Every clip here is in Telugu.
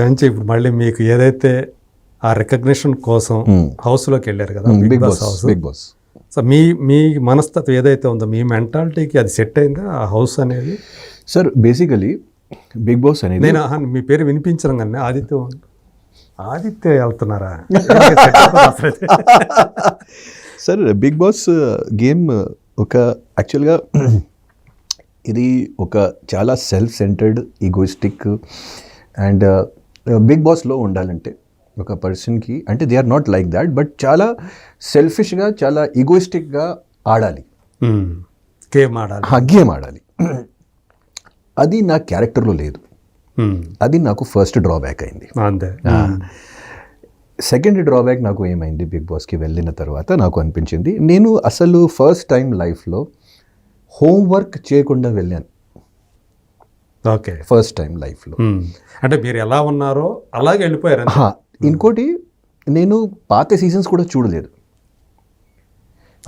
నుంచి ఇప్పుడు మళ్ళీ మీకు ఏదైతే ఆ రికగ్నిషన్ కోసం హౌస్లోకి వెళ్ళారు కదా Bigg Boss house. Bigg Boss. So మీ మీ మనస్తత్వం ఏదైతే ఉందో మీ మెంటాలిటీకి అది సెట్ అయిందా ఆ హౌస్ అనేది? సార్ బేసికలీ బిగ్ బాస్ అనేది నేను మీ పేరు వినిపించడం కానీ ఆదిత్య. ఆదిత్య వెళ్తున్నారా? సార్ బిగ్ బాస్ గేమ్ ఒక యాక్చువల్గా ఇది ఒక చాలా self centred egoistic and Bigg బాస్లో ఉండాలంటే ఒక పర్సన్కి అంటే they are not like that but చాలా సెల్ఫిష్గా చాలా ఈగోయిస్టిక్గా ఆడాలి. గేమ్ ఆడాలి. ఆ గేమ్ ఆడాలి. అది నా క్యారెక్టర్లో లేదు. అది నాకు ఫస్ట్ డ్రాబ్యాక్ అయింది. అంతే. సెకండ్ డ్రాబ్యాక్ నాకు ఏమైంది బిగ్ బాస్కి వెళ్ళిన తర్వాత నాకు అనిపించింది. నేను అసలు ఫస్ట్ టైం లైఫ్లో హోంవర్క్ చేయకుండా వెళ్ళాను. ఓకే. ఫస్ట్ టైం లైఫ్లో. అంటే మీరు ఎలా ఉన్నారో అలాగే వెళ్ళిపోయారు. ఇంకోటి నేను పాత సీజన్స్ కూడా చూడలేదు.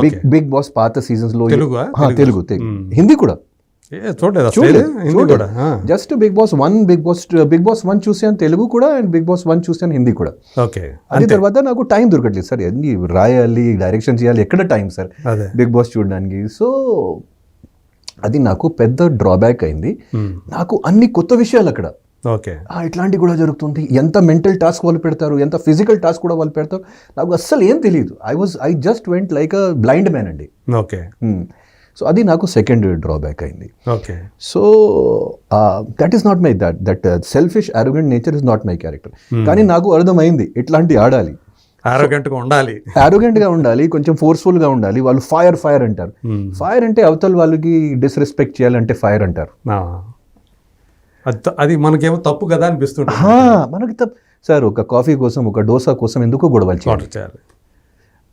బిగ్ బిగ్ బాస్ పాత సీజన్స్లో తెలుగా? తెలుగు. హిందీ కూడా. చూడలేదు. Just Bigg Boss one Bigg Boss Bigg Boss one చూసాను తెలుగు కూడా అండ్ బిగ్ బాస్ వన్ చూసాను హిందీ కూడా. ఓకే అది తర్వాత నాకు టైం దొరకట్లేదు సార్. ఎన్ని రాయాలి డైరెక్షన్ చేయాలి ఎక్కడ టైం సార్? బిగ్ బాస్ చూడడానికి. సో అది నాకు పెద్ద డ్రాబ్యాక్ అయింది. ఉమ్. నాకు అన్ని కొత్త విషయాలు అక్కడ. ఓకే. ఇట్లాంటివి కూడా జరుగుతుంది. ఎంత మెంటల్ టాస్క్ వాళ్ళు పెడతారు ఎంత ఫిజికల్ టాస్క్ కూడా వాళ్ళు పెడతారు నాకు అస్సలు ఏం తెలియదు I was I just went like a blind man అండి. ఓకే. సో అది నాకు సెకండ్ డ్రాబ్యాక్ అయింది. Okay. So that is not my that that selfish arrogant nature is not my character కానీ నాకు అర్థమైంది ఇట్లాంటి ఆడాలి. ఆరోగ్యంగా ఉండాలి. arrogant గా ఉండాలి కొంచెం forceful గా ఉండాలి. వాళ్ళు ఫైర్ ఫైర్ అంటారు. ఫైర్ అంటే అవతల వాళ్ళకి డిస్రెస్పెక్ట్ చేయాలంటే ఫైర్ అంటారు. అది మనకేమో తప్పు కదా అనిపిస్తుంటుంది. హా, మనకి తప్ప. సార్ ఒక కాఫీ కోసం ఒక డోసా కోసం ఎందుకు గొడవలు చేయాలి.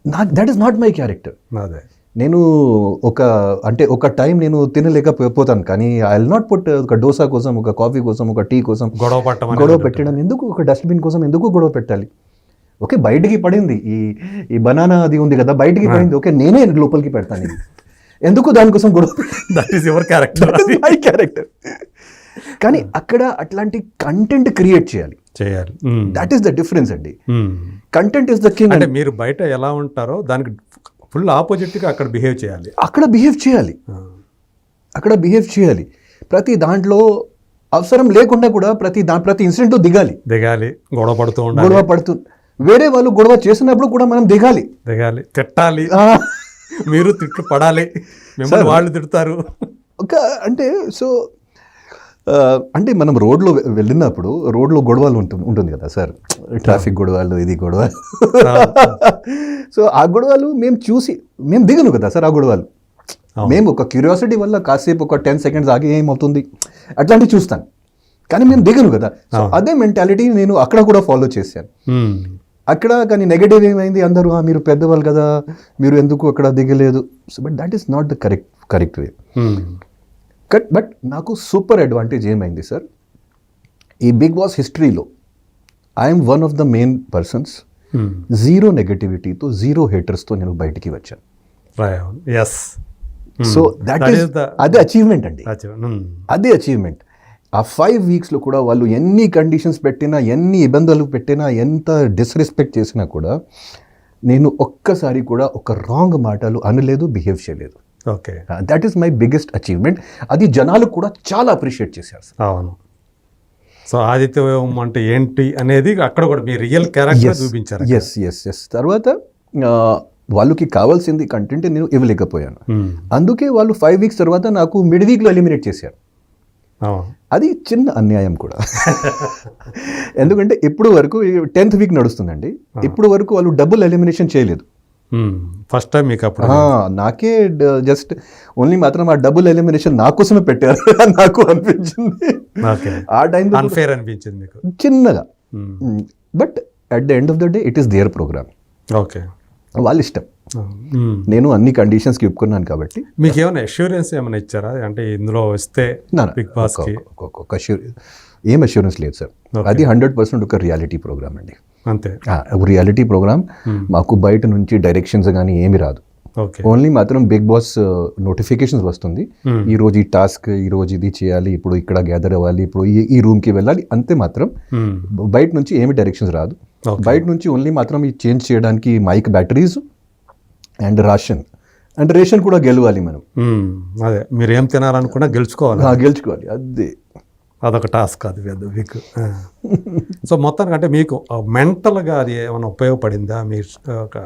నాకు that is not my character అదే. నేను ఒక అంటే ఒక టైం నేను తినలేకపోతాను కానీ ఐ విల్ నాట్ పుట్ ఒక డోసా కోసం ఒక కాఫీ కోసం ఒక టీ కోసం గొడవ గొడవ పెట్టడం ఎందుకు ఒక డస్ట్బిన్ కోసం ఎందుకు గొడవ పెట్టాలి? ఓకే బయటికి పడింది. ఈ ఈ బనానా అది ఉంది కదా బయటికి పడింది. ఓకే నేనే లోపలికి పెడతాను ఇది. ఎందుకు దానికోసం గొడవ that is your character my character కానీ అక్కడ అట్లాంటి కంటెంట్ క్రియేట్ చేయాలి. చేయాలి. దట్ ఈస్ ద డిఫరెన్స్ అండి. కంటెంట్ ఇస్ ద కింగ్ అంటే మీరు బయట ఎలా ఉంటారో దానికి ఫుల్ ఆపోజిట్గా అక్కడ బిహేవ్ చేయాలి. అక్కడ బిహేవ్ చేయాలి. అక్కడ బిహేవ్ చేయాలి. ప్రతి దాంట్లో అవసరం లేకుండా కూడా ప్రతి దా ప్రతి ఇన్సిడెంట్ దిగాలి. దిగాలి గొడవ పడుతూ ఉండాలి. గొడవ పడుతూ వేరే వాళ్ళు గొడవ చేసినప్పుడు కూడా మనం దిగాలి. దిగాలి. తిట్టాలి. మీరు తిట్లు పడాలి మిమ్మల్ని వాళ్ళు తిడతారు. ఒక అంటే సో అంటే మనం రోడ్లో వెళ్ళినప్పుడు రోడ్లో గొడవలు ఉంటుంది ఉంటుంది కదా సార్. ట్రాఫిక్ గొడవలు ఇది గొడవ. సో ఆ గొడవలు మేము చూసి మేము దిగను కదా సార్ ఆ గొడవలు. మేము ఒక క్యూరియాసిటీ వల్ల కాసేపు ఒక టెన్ సెకండ్స్ ఆగి ఏమవుతుంది? అట్లాంటివి చూస్తాను. కానీ మేము దిగను కదా. సో అదే మెంటాలిటీ నేను అక్కడ కూడా ఫాలో చేశాను. అక్కడ కానీ నెగటివ్ ఏమైంది? అందరూ "ఆ, మీరు పెద్దవాళ్ళు కదా మీరు ఎందుకు అక్కడ దిగలేదు? So but that is not the correct correct way. Cut but నాకు సూపర్ అడ్వాంటేజ్ ఏమైంది సార్ ఈ బిగ్ బాస్ హిస్టరీలో I'm one of the main persons. Zero నెగటివిటీతో zero హేటర్స్తో నేను బయటికి వచ్చాను. ఎస్ సో దట్ ఈస్ అదే అచీవ్మెంట్ అండి. అదే అచీవ్మెంట్ ఆ ఫైవ్ వీక్స్లో కూడా వాళ్ళు ఎన్ని కండిషన్స్ పెట్టినా ఎన్ని ఇబ్బందులు పెట్టినా ఎంత డిస్రెస్పెక్ట్ చేసినా కూడా నేను ఒక్కసారి కూడా ఒక రాంగ్ మాటలు అనలేదు బిహేవ్ చేయలేదు. Okay. That is my biggest achievement అది జనాలు కూడా చాలా అప్రిషియేట్ చేశారు. అవును. సో ఆదిత్య అంటే ఏంటి అనేది అక్కడ కూడా మీ రియల్ క్యారెక్టర్ చూపించారు ఎస్ ఎస్ ఎస్ తర్వాత ఆ, వాళ్ళకి కావాల్సింది కంటెంట్ నేను ఇవ్వలేకపోయాను. ఉమ్. అందుకే వాళ్ళు ఫైవ్ వీక్స్ తర్వాత నాకు మిడ్ వీక్లో ఎలిమినేట్ చేశారు. అది చిన్న అన్యాయం కూడా. ఎందుకంటే ఇప్పుడు వరకు టెన్త్ వీక్ నడుస్తుందండి. ఇప్పుడు వరకు వాళ్ళు డబుల్ ఎలిమినేషన్ చేయలేదు. ఫస్ట్ టైం మీకు అప్పుడు నాకే జస్ట్ ఓన్లీ మాత్రం ఆ డబుల్ ఎలిమినేషన్ నా కోసమే పెట్టారు నాకు అనిపించింది. ఆ టైంలో అన్ఫేర్ అనిపించింది మీకు. చిన్నగా. But at the end of the day it is their programme. Okay. వాళ్ళ ఇష్టం. నేను అన్ని కండిషన్స్కి ఒప్పుకున్నాను కాబట్టి. మీకు ఏమైనా అష్యూరెన్స్ ఏమైనా ఇచ్చారా? అంటే ఇందులో వస్తే బిగ్ బాస్ ఒక- కి. ఒక- ఒక- ఒక assur- ఏం అష్యూరెన్స్ లేదు సార్. అది హండ్రెడ్ పర్సెంట్ ఒక రియాలిటీ ప్రోగ్రామ్ అండి. అంతే. రియాలిటీ ప్రోగ్రామ్ మాకు బయట నుంచి డైరెక్షన్స్ కానీ ఏమి రాదు. ఓన్లీ మాత్రం బిగ్ బాస్ నోటిఫికేషన్స్ వస్తుంది. Hmm. ఈ రోజు ఈ టాస్క్ ఈ రోజు ఇది చేయాలి ఇప్పుడు ఇక్కడ గ్యాదర్ అవ్వాలి ఇప్పుడు ఈ ఈ రూమ్కి వెళ్ళాలి అంతే మాత్రం. బయట నుంచి ఏమి డైరెక్షన్స్ రాదు. బయట నుంచి ఓన్లీ మాత్రం ఈ చేంజ్ చేయడానికి mic batteries and ration. And ration కూడా గెలవాలి మనం. అదే. మీరు ఏం తినాలనుకున్నా గెలుచుకోవాలి. ఆ, గెలుచుకోవాలి. అదే. అదొక టాస్క్ అది పెద్ద మీకు. సో మొత్తానికి అంటే మీకు మెంటల్గా అది ఏమైనా ఉపయోగపడిందా? మీరు ఒక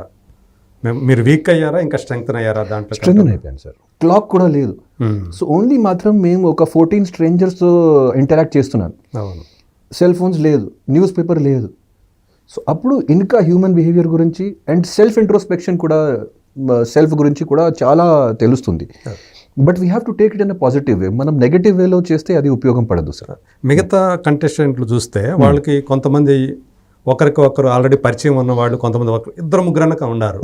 మీ- మీరు వీక్ అయ్యారా? ఇంకా స్ట్రెంగ్త్ అయ్యారా దాంట్లో స్ట్రెంగ్ అయిపోయాను సార్. క్లాక్ కూడా లేదు. సో ఓన్లీ మాత్రం మేము ఒక ఫోర్టీన్ స్ట్రేంజర్స్తో ఇంటరాక్ట్ చేస్తున్నాను. అవును. సెల్ ఫోన్స్ లేదు. న్యూస్ పేపర్ లేదు. సో అప్పుడు ఇంకా హ్యూమన్ బిహేవియర్ గురించి అండ్ సెల్ఫ్ ఇంట్రోస్పెక్షన్ కూడా సెల్ఫ్ గురించి కూడా చాలా తెలుస్తుంది. But we have to take it in a positive way మనం నెగటివ్ వేలో చేస్తే అది ఉపయోగం పడదు సార్ మిగతా కంటెస్టెంట్లు చూస్తే వాళ్ళకి కొంతమంది ఒకరికి ఒకరు ఆల్రెడీ పరిచయం ఉన్న వాళ్ళు కొంతమంది ఒకరు ఇద్దరు ముగ్గురు అనక ఉన్నారు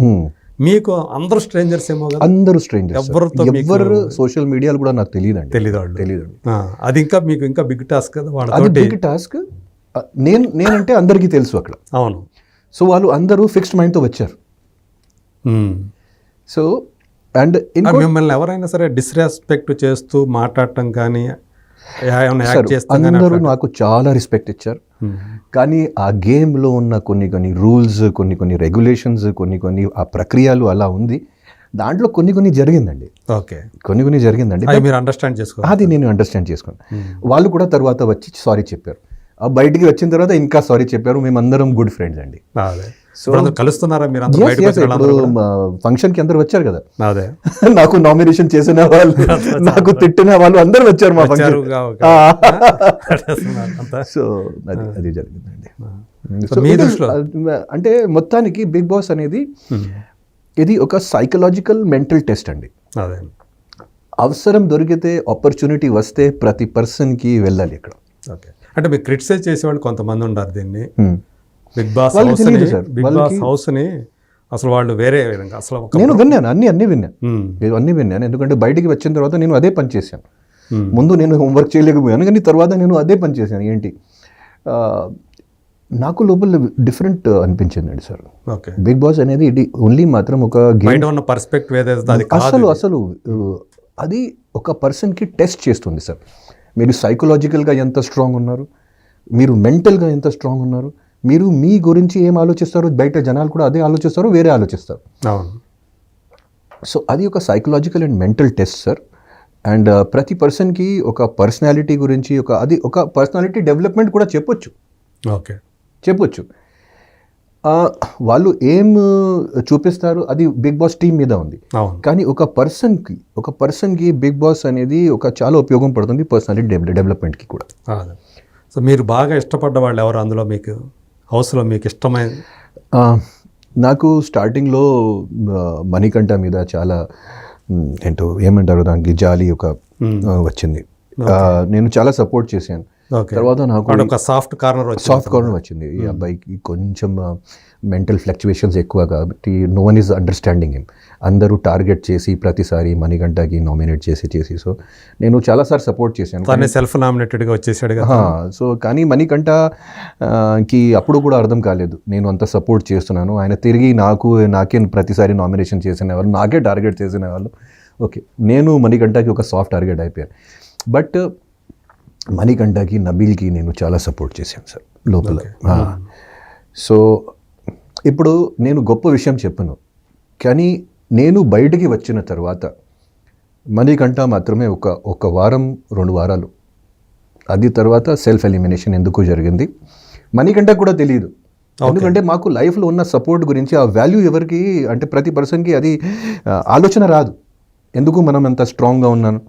మీకు అందరూ స్ట్రేంజర్స్ ఏమో అందరూ స్ట్రేంజర్స్ ఎవరితో ఎవరు సోషల్ మీడియాలో కూడా నాకు తెలియదండి. తెలియదు వాళ్ళు ఆ, అది ఇంకా మీకు ఇంకా బిగ్ టాస్క్ కదా వాళ్ళతోటి? బిగ్ టాస్క్ నేను నేనంటే అందరికీ తెలుసు అక్కడ. అవును. సో వాళ్ళు అందరూ ఫిక్స్డ్ మైండ్తో వచ్చారు. మ్మ్. సో అండ్ మిమ్మల్ని ఎవరైనా సరే డిస్రెస్పెక్ట్ చేస్తూ మాట్లాడటం కానీ అందరూ నాకు చాలా రెస్పెక్ట్ ఇచ్చారు. కానీ ఆ గేమ్లో ఉన్న కొన్ని కొన్ని రూల్స్ కొన్ని కొన్ని రెగ్యులేషన్స్ కొన్ని కొన్ని ఆ ప్రక్రియలు అలా ఉంది. దాంట్లో కొన్ని కొన్ని జరిగిందండి. ఓకే కొన్ని కొన్ని జరిగిందండి. మీరు అండర్స్టాండ్ చేసుకో అది నేను అండర్స్టాండ్ చేసుకున్నాను. వాళ్ళు కూడా తర్వాత వచ్చి సారీ చెప్పారు. ఆ బయటికి వచ్చిన తర్వాత ఇంకా సారీ చెప్పారు. మేమందరం గుడ్ ఫ్రెండ్స్ అండి. కలుస్తున్నారా? మీరు కూడా? ఫంక్షన్కి అందరు వచ్చారు కదా. అదే. నాకు నామినేషన్ చేసిన వాళ్ళు నాకు తిట్టిన వాళ్ళు అందరూ వచ్చారు మా ఫంక్షన్. సో అది అది జరిగిందండి. అంటే మొత్తానికి బిగ్ బాస్ అనేది. ఇది ఒక సైకలాజికల్ మెంటల్ టెస్ట్ అండి. అవసరం దొరికితే ఆపర్చునిటీ వస్తే ప్రతి పర్సన్కి వెళ్ళాలి ఇక్కడ. ఓకే. అంటే మీరు క్రిటిసైజ్ చేసేవాళ్ళు కొంతమంది ఉన్నారు దీన్ని. Bigg Boss house. Bigg Boss హౌస్ని అసలు వాళ్ళు వేరే విధంగా అసలు నేను విన్నాను అన్ని అన్ని విన్నాను. నేను అన్ని విన్నాను. ఎందుకంటే బయటికి వచ్చిన తర్వాత నేను అదే పని చేశాను. ముందు నేను హోంవర్క్ చేయలేకపోయాను కానీ తర్వాత నేను అదే పని చేశాను. ఏంటి? నాకు లోపల డిఫరెంట్ అనిపించిందండి సార్. ఓకే. బిగ్ బాస్ అనేది ఇది ఓన్లీ మాత్రం ఒక గేమ్ ఉన్న పర్స్పెక్టివ్ కాదు అసలు అసలు అది ఒక పర్సన్కి టెస్ట్ చేస్తుంది సార్. మీరు సైకలాజికల్గా ఎంత స్ట్రాంగ్ ఉన్నారు? మీరు మెంటల్గా ఎంత స్ట్రాంగ్ ఉన్నారు? మీరు మీ గురించి ఏం ఆలోచిస్తారు బయట జనాలు కూడా అదే ఆలోచిస్తారు వేరే ఆలోచిస్తారు. అవును. సో అది ఒక psychological and mental test sir and ప్రతి పర్సన్కి ఒక పర్సనాలిటీ గురించి ఒక అది ఒక పర్సనాలిటీ డెవలప్మెంట్ కూడా చెప్పొచ్చు. ఓకే. చెప్పొచ్చు. వాళ్ళు ఏం చూపిస్తారు అది బిగ్ బాస్ టీం మీద ఉంది. కానీ ఒక పర్సన్కి ఒక పర్సన్కి బిగ్ బాస్ అనేది ఒక చాలా ఉపయోగం పడుతుంది పర్సనాలిటీ డెవలప్మెంట్కి కూడా. సో మీరు బాగా ఇష్టపడ్డ వాళ్ళు ఎవరు అందులో మీకు? హౌస్లో మీకు ఇష్టమైన నాకు స్టార్టింగ్లో మణికంఠ మీద చాలా ఏంటో ఏమంటారు దానికి జాలి ఒక వచ్చింది. నేను చాలా సపోర్ట్ చేశాను. తర్వాత నాకు ఒక సాఫ్ట్ కార్నర్ సాఫ్ట్ కార్నర్ వచ్చింది. ఈ అబ్బాయికి కొంచెం మెంటల్ ఫ్లక్చువేషన్స్ ఎక్కువ కాబట్టి no one is understanding him అందరూ టార్గెట్ చేసి ప్రతిసారి మణిగంటకి నామినేట్ చేసి చేసి. సో నేను చాలాసార్లు సపోర్ట్ చేశాను. సెల్ఫ్ నామినేటెడ్గా వచ్చేసాడు సో కానీ మణికంఠ ఆ, కి అప్పుడు కూడా అర్థం కాలేదు. నేను అంత సపోర్ట్ చేస్తున్నాను. ఆయన తిరిగి నాకు నాకే ప్రతిసారి నామినేషన్ చేసిన వాళ్ళు నాకే టార్గెట్ చేసిన వాళ్ళు ఓకే. నేను మణికంఠకి ఒక సాఫ్ట్ టార్గెట్ అయిపోయాను. బట్ మణికంఠకి నబీల్కి నేను చాలా సపోర్ట్ చేశాను సార్ లోపల. ఆ. సో ఇప్పుడు నేను గొప్ప విషయం చెప్పను. కానీ నేను బయటికి వచ్చిన తర్వాత మణికంఠ మాత్రమే ఒక ఒక వారం రెండు వారాలు. అది తర్వాత సెల్ఫ్ ఎలిమినేషన్ ఎందుకు జరిగింది. మణికంఠ కూడా తెలియదు ఎందుకంటే మాకు లైఫ్లో ఉన్న సపోర్ట్ గురించి ఆ వాల్యూ ఎవరికి అంటే ప్రతి పర్సన్కి అది ఆలోచన రాదు. ఎందుకు మనం అంత స్ట్రాంగ్గా ఉన్నాను?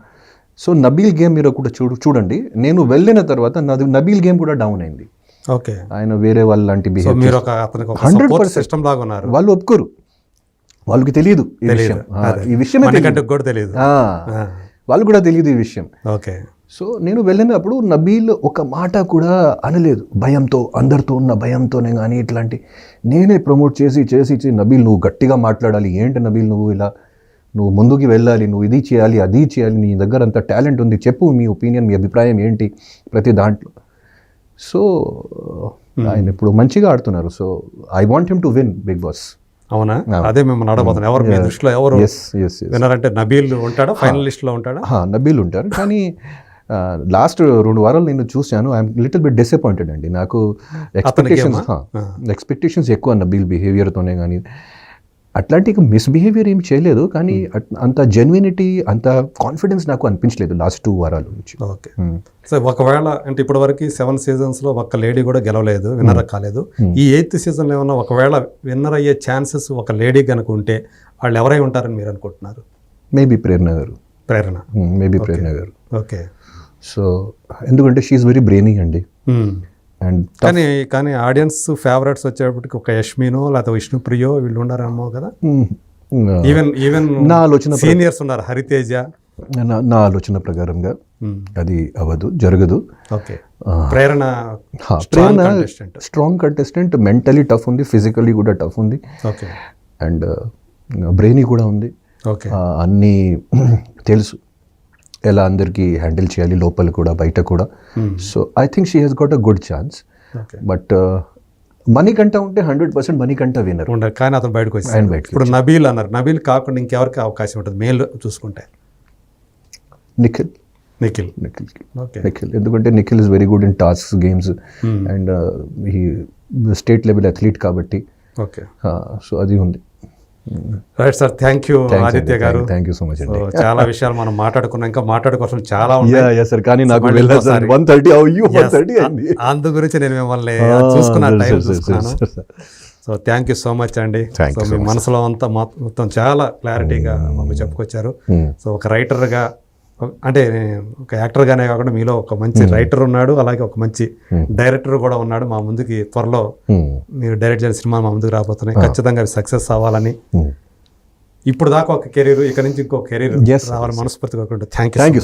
సో నబీల్ గేమ్ మీరు కూడా చూడు చూడండి. నేను వెళ్ళిన తర్వాత నాది నబీల్ గేమ్ కూడా డౌన్ అయింది. ఓకే. ఆయన వేరే వాళ్ళ లాంటి సో బిహేవ్ మీరు ఒక అతనికి ఒక 100% సపోర్ట్ సిస్టమ్ లాగా ఉన్నారు. వాళ్ళు ఒప్పుకోరు. వాళ్ళకి తెలియదు ఈ విషయం. ఈ కూడా తెలియదు. వాళ్ళు కూడా తెలియదు ఈ విషయం. ఓకే. సో నేను వెళ్ళినప్పుడు నబీల్ ఒక మాట కూడా అనలేదు. భయంతో అందరితో ఉన్న భయంతోనే కానీ ఇట్లాంటి. నేనే ప్రమోట్ చేసి చేసి చేసి నబీల్ నువ్వు గట్టిగా మాట్లాడాలి. ఏంటి నబీల్ నువ్వు ఇలా నువ్వు ముందుకు వెళ్ళాలి నువ్వు ఇది చేయాలి అది చేయాలి నీ దగ్గర అంత టాలెంట్ ఉంది చెప్పు మీ ఒపీనియన్ మీ అభిప్రాయం ఏంటి ప్రతి దాంట్లో. సో ఆయన ఇప్పుడు మంచిగా ఆడుతున్నారు. So I want him to win Bigg Boss అవునా? అదే మిమ్మల్ని అడగబోతున్నాను ఎవరు మీ దృష్టిలో ఎవరు ఎస్ ఎస్ ఎస్ విన్నారంటే నబీల్ ఉంటాడా? ఫైనల్ లిస్ట్లో ఉంటాడా? నబీల్ ఉంటారు కానీ లాస్ట్ రెండు వారాలు నేను చూశాను. ఐఎమ్ లిటిల్ బిట్ డిసప్పాయింటెడ్ అండి. నాకు ఎక్స్పెక్టేషన్స్ ఎక్స్పెక్టేషన్స్ ఎక్కువ నబీల్ బిహేవియర్తోనే కానీ అట్లాంటి మిస్బిహేవియర్ ఏం చేయలేదు కానీ అట్- అంత జెన్వినిటీ అంత కాన్ఫిడెన్స్ నాకు అనిపించలేదు లాస్ట్ టూ వారాల నుంచి. ఓకే. సో ఒకవేళ అంటే ఇప్పటి వరకు సెవెన్ సీజన్స్లో ఒక్క లేడీ కూడా గెలవలేదు విన్నర్ కాలేదు. ఈ ఎయిత్ సీజన్లో ఏమన్నా ఒకవేళ విన్నర్ అయ్యే ఛాన్సెస్ ఒక లేడీ కనుక ఉంటే వాళ్ళు ఎవరై ఉంటారని మీరు అనుకుంటున్నారు? మేబీ ప్రేరణ గారు. ప్రేరణ. మేబీ ప్రేరణ గారు. ఓకే. సో ఎందుకంటే షీఈ్ వెరీ బ్రెయినీ అండి. అండ్ కానీ కానీ ఆడియన్స్ ఫేవరెట్స్ వచ్చేటప్పటికి ఒక యష్మినో లేకపోతే విష్ణుప్రియో వీళ్ళు ఉన్నారేమో కదా? ఈవెన్ ఈవెన్ నా ఆలోచన సీనియర్స్ ఉన్నారు హరితేజ. నా ఆలోచన ప్రకారంగా. అది అవ్వదు జరగదు. Okay. Prerana Prerana. Strong contestant mentally tough ఉంది ఫిజికలీ కూడా టఫ్ ఉంది. ఓకే. అండ్ బ్రెయినీ కూడా ఉంది. ఓకే. అన్నీ తెలుసు. ఎలా అందరికీ హ్యాండిల్ చేయాలి లోపల కూడా బయట కూడా. So I think she he's got a good chance but Manikanta ఉంటే హండ్రెడ్ పర్సెంట్ మనీ కంట వినర్. ఉండ కానీ అతను బయటకు బయటకు ఇప్పుడు నబీల్ అన్నారు. నబీల్ కాకుండా ఇంకెవరికి అవకాశం ఉంటుంది? మేల్ చూసుకుంటే. నిఖిల్. నిఖిల్. నిఖిల్. నిఖిల్. ఎందుకంటే Nikhil is very good in task games and ఈ స్టేట్ లెవెల్ అథ్లీట్ కాబట్టి. ఓకే సో అది ఉంది. Right sir thank you Aditya గారు. థ్యాంక్ యూ సో మచ్ అండి. చాలా విషయాలు మనం మాట్లాడుకున్నాం. ఇంకా మాట్లాడుకోసం చాలా ఉన్నాయి. సార్ కానీ నాకు. వన్ థర్టీ అయ్యో వన్ థర్టీ అయింది. అందు గురించి నేను మిమ్మల్ని Ah, చూసుకున్న sir, టైం చూసుకున్నాను. So thank you so much అండి. సో మీ మనసులో అంతా మొత్తం చాలా క్లారిటీగా మాకు చెప్పుకొచ్చారు. Hmm. సో ఒక రైటర్గా అంటే ఒక యాక్టర్గానే కాకుండా మీలో ఒక మంచి రైటర్ ఉన్నాడు అలాగే ఒక మంచి డైరెక్టర్ కూడా ఉన్నాడు. మా ముందుకి త్వరలో. మీరు డైరెక్ట్ చేసిన సినిమా మా ముందుకు రాబోతున్నాయి. ఖచ్చితంగా సక్సెస్ అవ్వాలని. ఇప్పుడు దాకా ఒక కెరీర్ ఇక నుంచి ఇంకో కెరీర్ రావాలని మనస్ఫూర్తిగా థ్యాంక్ యూ థ్యాంక్ యూ